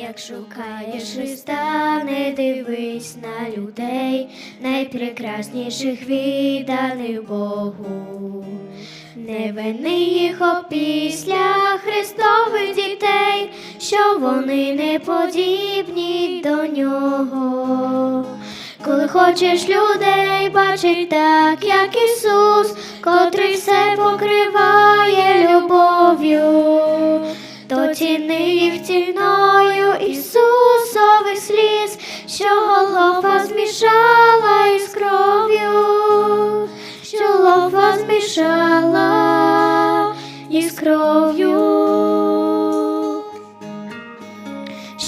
Як шукаєш Христа, не дивись на людей, найпрекрасніших відданих Богу. Не вини їх опісля Христових дітей, що вони не подібні до нього. Коли хочеш людей бачить так, як Ісус, котрий все покриває любов'ю, то ціни їх ціною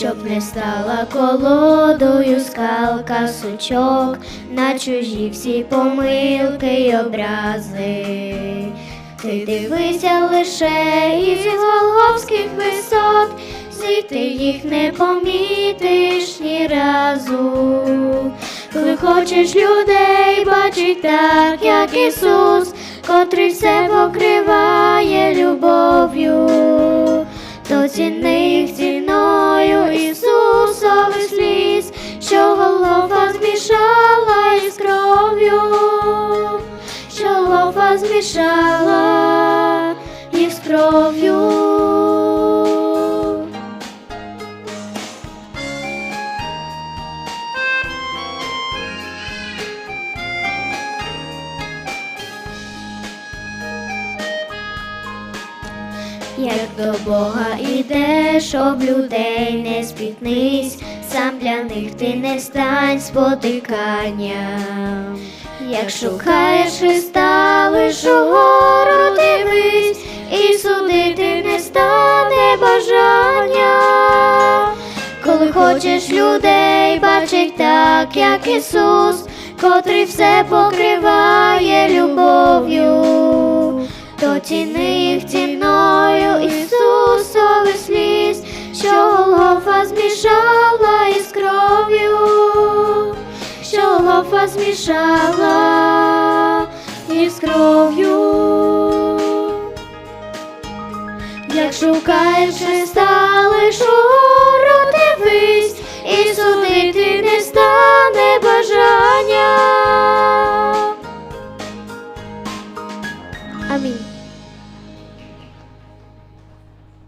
щоб не стала колодою скалка сучок, на чужі всі помилки й образи. Ти дивися лише із Голговських висот, звідти їх не помітиш ні разу. Коли хочеш людей бачить так, як Ісус, котрий все покриває змішала із кров'ю. Як до Бога ідеш, щоб людей не спітнись, сам для них ти не стань спотиканням. Як шукаєш Христа, лиш угору і судити не стане бажання. Коли хочеш людей бачить так, як Ісус, котрий все покриває любов'ю то ціни Голгофа змішала із кров'ю. Як шукаєш Христа, лиш угору дивись, і судити не стане бажання. Амінь.